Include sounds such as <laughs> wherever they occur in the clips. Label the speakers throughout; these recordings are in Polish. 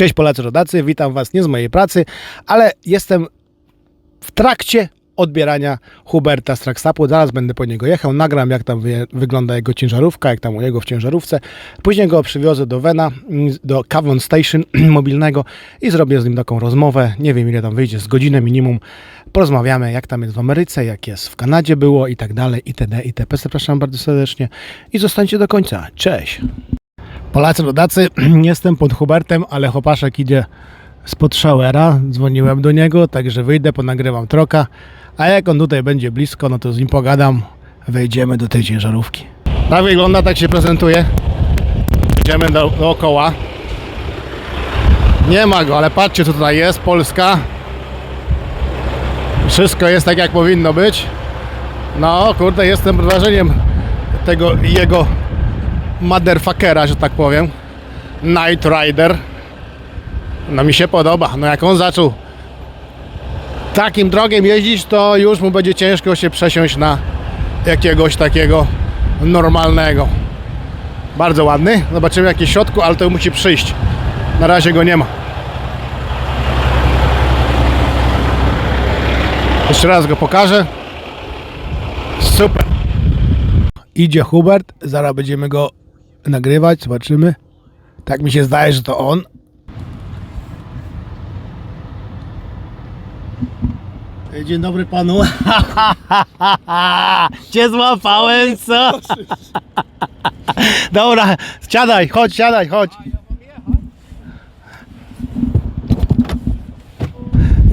Speaker 1: Cześć Polacy rodacy, witam Was nie z mojej pracy, ale jestem w trakcie odbierania Huberta z Trackstapu. Zaraz będę po niego jechał, nagram jak tam wy, wygląda jego ciężarówka, jak tam u niego w ciężarówce. Później go przywiozę do Vena, mm, do Cavon Station <clears throat> mobilnego i zrobię z nim taką rozmowę. Nie wiem ile tam wyjdzie, z godzinę minimum. Porozmawiamy jak tam jest w Ameryce, jak jest w Kanadzie było i tak dalej, itd. itp. Zapraszam bardzo serdecznie i zostańcie do końca. Cześć! Polacy rodacy, <clears throat> jestem pod Hubertem, ale chłopaszek idzie spod showera. Dzwoniłem do niego, także wyjdę, ponagrywam troka. A jak on tutaj będzie blisko, no to z nim pogadam. Wejdziemy do tej ciężarówki. Tak wygląda, tak się prezentuje. Idziemy do, dookoła. Nie ma go, ale patrzcie co tutaj jest, Polska. Wszystko jest tak jak powinno być. No kurde, jestem wrażeniem tego jego motherfuckera, że tak powiem. Night Rider. No mi się podoba. No jak on zaczął takim drogiem jeździć, to już mu będzie ciężko się przesiąść na jakiegoś takiego normalnego. Bardzo ładny. Zobaczymy jakie środku, ale to musi przyjść. Na razie go nie ma. Jeszcze raz go pokażę. Super. Idzie Hubert, zaraz będziemy go nagrywać, zobaczymy. Tak mi się zdaje, że to on. Dzień dobry panu. <laughs> Cię złapałem, co? <laughs> Dobra, siadaj, chodź, siadaj, chodź.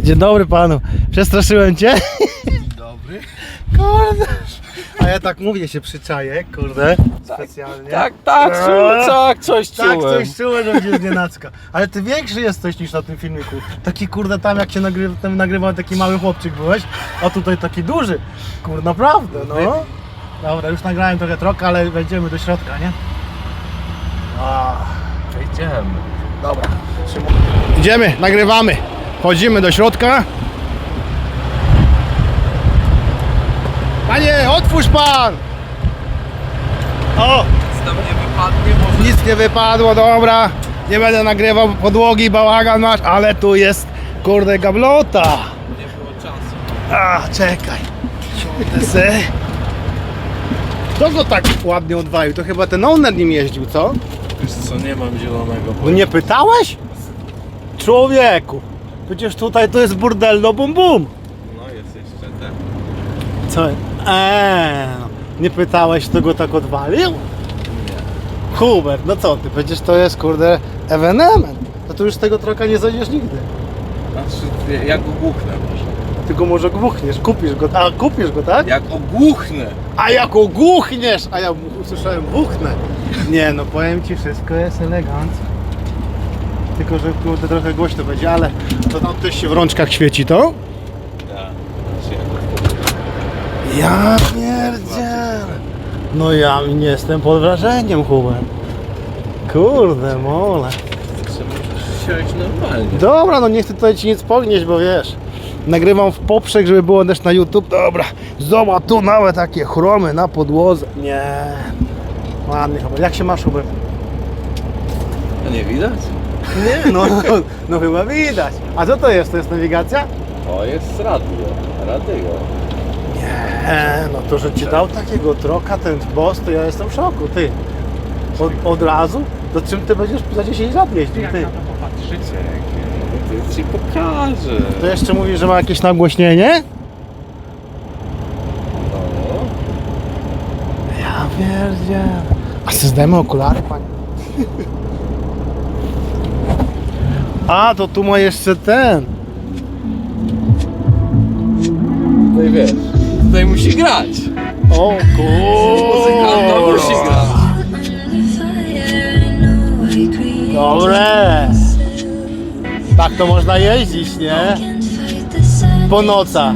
Speaker 1: Dzień dobry panu. Przestraszyłem cię?
Speaker 2: Dobry.
Speaker 1: Kurde. A ja tak mówię, się przyczaję, kurde. Specjalnie.
Speaker 2: Tak, tak, czułem, tak, coś
Speaker 1: Tak,
Speaker 2: czułem.
Speaker 1: coś czułem, że będzie znienacka. Ale ty większy jesteś niż na tym filmiku. Taki kurde tam jak się nagry, tam nagrywał taki mały chłopczyk byłeś, a tutaj taki duży. Kurde, naprawdę, no. Dobra, już nagrałem trochę trochę, ale wejdziemy do środka, nie? A,
Speaker 2: Idziemy.
Speaker 1: dobra. Idziemy, nagrywamy. Wchodzimy do środka. Panie, otwórz pan! O!
Speaker 2: Tam nie wypadnie,
Speaker 1: Nic nie wypadło, dobra. Nie będę nagrywał podłogi, bałagan masz, ale tu jest, kurde, gablota.
Speaker 2: nie było czasu.
Speaker 1: A, czekaj. Siądę se. Kto go tak ładnie odwalił? To chyba ten owner nim jeździł, co?
Speaker 2: Wiesz co, nie mam zielonego
Speaker 1: No nie pytałeś? Człowieku. Przecież tutaj to jest burdelno bum bum.
Speaker 2: No jest jeszcze ten.
Speaker 1: Co? Eee, no. nie pytałeś, kto go tak odwalił? Hubert, no co ty, przecież to jest, kurde, ewenement. To tu już z tego trochę nie zejdziesz nigdy.
Speaker 2: Znaczy, jak ogłuchnę może.
Speaker 1: Tylko może głuchniesz, kupisz go, a kupisz go, tak?
Speaker 2: Jak ogłuchnę!
Speaker 1: A jak ogłuchniesz, a ja usłyszałem buchnę. Nie no, powiem ci, wszystko jest elegancko. Tylko, że kurde trochę głośno będzie, ale to tam też się w rączkach świeci, to?
Speaker 2: Ja. Znaczy,
Speaker 1: Ja pierdzielę. No ja nie jestem pod wrażeniem, Hubert. Kurde mole.
Speaker 2: Normalnie.
Speaker 1: Dobra, no nie chcę tutaj ci nic pognieść, bo wiesz, nagrywam w poprzek, żeby było też na YouTube. Dobra, zobacz, tu nawet takie chromy na podłodze. Nie. Ładny Hubert. Jak się masz, Hubert?
Speaker 2: A nie widać?
Speaker 1: Nie, no, no chyba widać. A co to jest? To jest nawigacja?
Speaker 2: O, jest radio. Radio.
Speaker 1: Nie, no to, że ci dał takiego troka ten boss, to ja jestem w szoku, ty. Od, od razu? To czym ty będziesz za 10 lat jeździł, ty?
Speaker 2: To ci pokażę.
Speaker 1: To jeszcze mówisz, że ma jakieś nagłośnienie?
Speaker 2: No.
Speaker 1: Ja pierdzie. A ty zdajemy okulary, panie? A, to tu ma jeszcze ten.
Speaker 2: Tutaj wiesz. Tutaj musi grać.
Speaker 1: O
Speaker 2: Muzykanta musi
Speaker 1: kurwa.
Speaker 2: grać.
Speaker 1: Dobre. Tak to można jeździć, nie? Po nocach.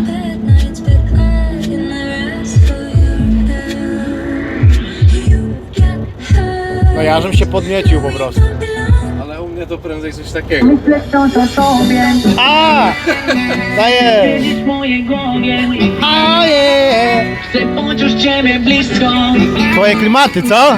Speaker 1: No ja żem się podniecił po prostu.
Speaker 2: Ale u mnie to prędzej coś takiego.
Speaker 3: Reflektor to tobie,
Speaker 1: A! Daję! A
Speaker 3: Chcę poczuć ciebie blisko
Speaker 1: Twoje klimaty, co?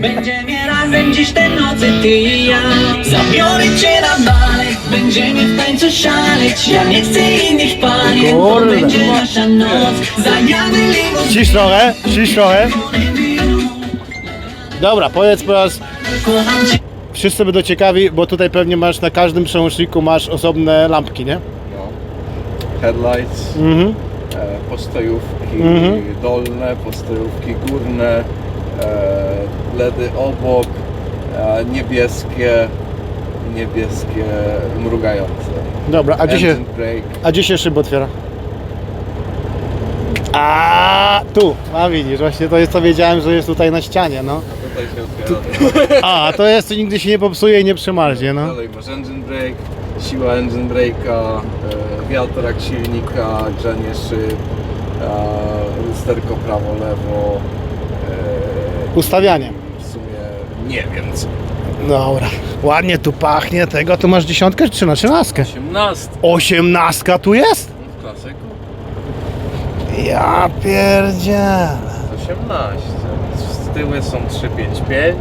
Speaker 4: Będziemy razem dziś te nocy, ty i ja Zabiorę cię na balek Będziemy w tańcu szaleć Ja nie chcę innych panien To
Speaker 1: Kurde.
Speaker 4: będzie nasza noc Zajamy limu
Speaker 1: Cisz trochę, cisz trochę. Dobra, powiedz teraz,
Speaker 4: Kocham cię
Speaker 1: wszyscy będą ciekawi, bo tutaj pewnie masz na każdym przełączniku masz osobne lampki, nie?
Speaker 2: No. Headlights,
Speaker 1: Mhm.
Speaker 2: E, postojówki
Speaker 1: Mhm.
Speaker 2: dolne, postojówki górne, e, LEDy obok, e, niebieskie, niebieskie mrugające.
Speaker 1: Dobra, a gdzie się,
Speaker 2: Engine brake.
Speaker 1: a gdzie się szyb otwiera? A tu, a widzisz, właśnie to jest co wiedziałem, że jest tutaj na ścianie, no.
Speaker 2: Tutaj się otwiera. <laughs>
Speaker 1: A, to jest, nigdy się nie popsuje i nie przemarznie, no.
Speaker 2: Dalej masz engine brake, siła engine brake'a, e, wiatrak silnika, grzanie szyb, lusterko prawo-lewo. E,
Speaker 1: Ustawianie.
Speaker 2: w sumie nie wiem co.
Speaker 1: Dobra, ładnie tu pachnie tego, tu masz dziesiątkę czy na trzynastkę?
Speaker 2: 18
Speaker 1: Osiemnastka tu jest?
Speaker 2: w klasyku.
Speaker 1: Ja pierdzielę.
Speaker 2: 18. Z tyły są 355.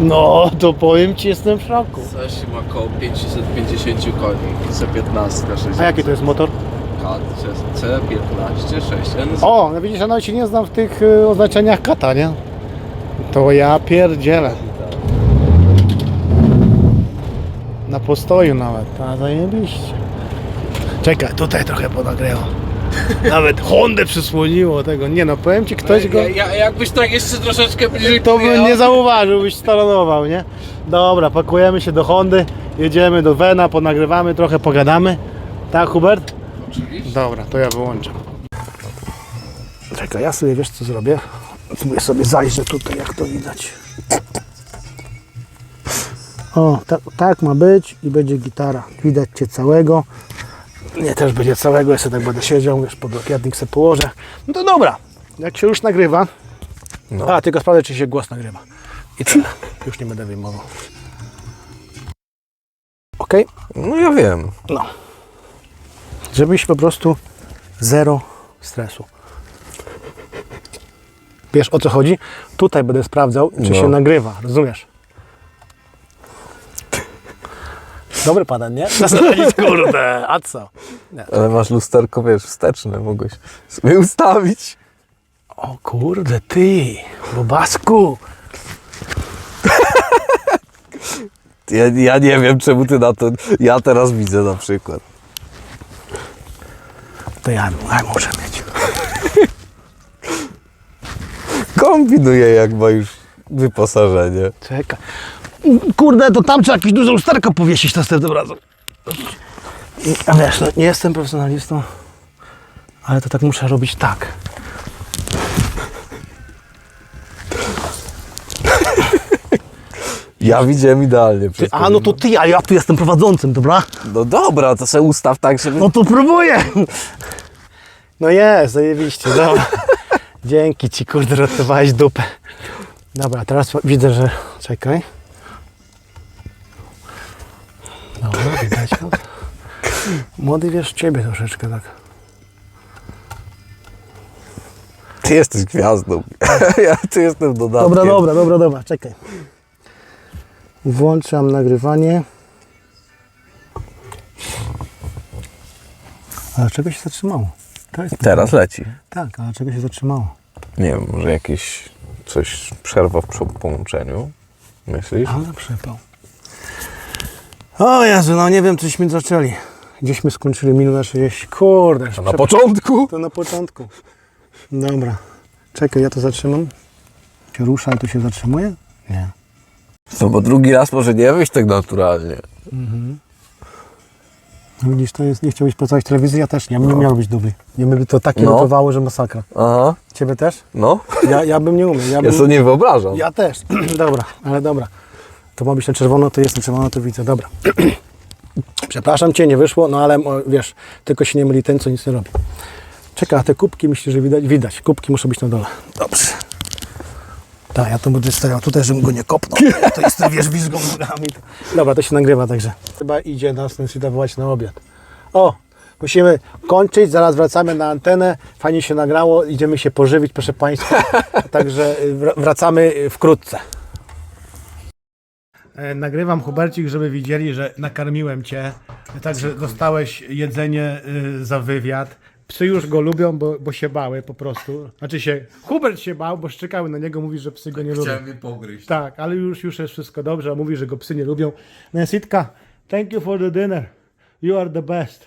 Speaker 1: No, to powiem ci, jestem w szoku.
Speaker 2: Coś ma około 550 koni. C15, 6.
Speaker 1: A jaki to jest motor?
Speaker 2: C15, 6 NZ.
Speaker 1: O, no widzisz, ja nawet się nie znam w tych y, oznaczeniach kata, nie? To ja pierdzielę. Na postoju nawet, a zajebiście. Czekaj, tutaj trochę podagryło. Nawet Hondę przysłoniło tego. Nie no, powiem ci, ktoś go...
Speaker 2: Ja, ja, jakbyś tak jeszcze troszeczkę bliżej
Speaker 1: To bym nie zauważył, byś stalonował, nie? Dobra, pakujemy się do Hondy, jedziemy do Wena, ponagrywamy, trochę pogadamy. Tak, Hubert?
Speaker 2: Oczywiście.
Speaker 1: Dobra, to ja wyłączam. Czekaj, ja sobie wiesz co zrobię? Spróbuję sobie zajrzę tutaj, jak to widać. O, tak, tak ma być i będzie gitara. Widać Cię całego. Nie, też będzie całego, ja sobie tak będę siedział, wiesz, pod okiatnik sobie położę. No to dobra, jak się już nagrywa, a tylko sprawdzę, czy się głos nagrywa. I tyle, <laughs> już nie będę wyjmował. Ok?
Speaker 5: No ja wiem.
Speaker 1: No. Żebyś po prostu zero stresu. Wiesz o co chodzi? Tutaj będę sprawdzał, czy
Speaker 5: No.
Speaker 1: się nagrywa, rozumiesz? Dobry patent, nie? <laughs> <laughs> Zasadzić, kurde, a co?
Speaker 5: Ale masz lusterko, wiesz, wsteczne, mogłeś sobie ustawić.
Speaker 1: O kurde, ty, bobasku.
Speaker 5: Ja, ja nie wiem, czemu ty na to... Ja teraz widzę na przykład.
Speaker 1: To ja, ja muszę mieć.
Speaker 5: Kombinuje, jak ma już wyposażenie.
Speaker 1: Czekaj. Kurde, to tam trzeba jakieś duże lusterko powiesić następnym razem. I- A wiesz, no, nie jestem profesjonalistą, ale to tak muszę robić tak. <laughs>
Speaker 5: Ja widziałem idealnie. Przez
Speaker 1: A no to ty, a ja tu jestem prowadzącym, dobra?
Speaker 5: No dobra, to se ustaw tak, żeby...
Speaker 1: No to próbuję. No jest, zajebiście, dobra. Dzięki ci, kurde, ratowałeś dupę. Dobra, teraz widzę, że... Czekaj. Młody wiesz ciebie troszeczkę tak.
Speaker 5: Ty jesteś gwiazdą. <laughs> ja tu jestem dodatkiem.
Speaker 1: Dobra, dobra, dobra, dobra, czekaj. Włączam nagrywanie. Ale czego się zatrzymało? To jest
Speaker 5: Teraz leci.
Speaker 1: Tak, ale czego się zatrzymało?
Speaker 5: Nie wiem, może jakieś coś przerwa w połączeniu. Myślisz?
Speaker 1: Ale przepał. O Jezu, no nie wiem, cośmy zaczęli. Gdzieśmy skończyli minutę 30. Kurde,
Speaker 5: A na początku?
Speaker 1: to na początku. Dobra. Czekaj, ja to zatrzymam. Się rusza i tu się zatrzymuje? Nie.
Speaker 5: No bo drugi raz może nie wyjść tak naturalnie.
Speaker 1: No Widzisz, to jest, nie chciałbyś pracować w telewizji, ja też nie, nie miał być dubli. Nie by to tak
Speaker 5: No.
Speaker 1: irytowało, że masakra.
Speaker 5: Aha,
Speaker 1: Ciebie też?
Speaker 5: no.
Speaker 1: Ja, ja bym nie umiał. Ja,
Speaker 5: Ja
Speaker 1: bym,
Speaker 5: sobie nie wyobrażam.
Speaker 1: ja też. <clears throat> dobra, ale dobra. To ma być na czerwono, to jest na czerwono, to widzę. Dobra. <clears throat> Przepraszam Cię, nie wyszło, no ale wiesz, tylko się nie myli ten, co nic nie robi. Czekaj, a te kubki myślę, że widać? Widać. Kubki muszą być na dole. Dobrze. Tak, ja to będę stawiał tutaj, żebym go nie kopnął. <laughs> To jest, wiesz, wizgą nogami. Dobra, to się nagrywa, także. Chyba idzie nas dawać na obiad. O, musimy kończyć, zaraz wracamy na antenę. Fajnie się nagrało, idziemy się pożywić, proszę Państwa. <laughs> Także y, wr- wracamy y, wkrótce. E, Nagrywam Hubercik, żeby widzieli, że nakarmiłem Cię. Także dostałeś jedzenie y, za wywiad. Psy już go lubią, bo, bo się bały po prostu. Znaczy się, Hubert się bał, bo szczekały na niego, mówi, że psy go nie lubią.
Speaker 2: Chciałem je pogryźć.
Speaker 1: Tak, ale już, już jest wszystko dobrze, a mówi, że go psy nie lubią. Nensitka, thank you for the dinner. You are the best.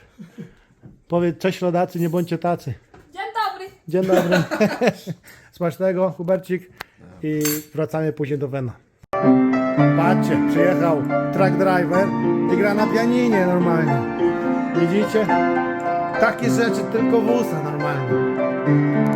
Speaker 1: Powiedz, cześć rodacy, nie bądźcie tacy.
Speaker 6: Dzień dobry.
Speaker 1: Dzień dobry. <laughs> Smacznego, Hubercik. I wracamy później do Wena. Patrzcie, przyjechał truck driver i gra na pianinie normalnie. Widzicie? Takie rzeczy tylko w usta normalnie.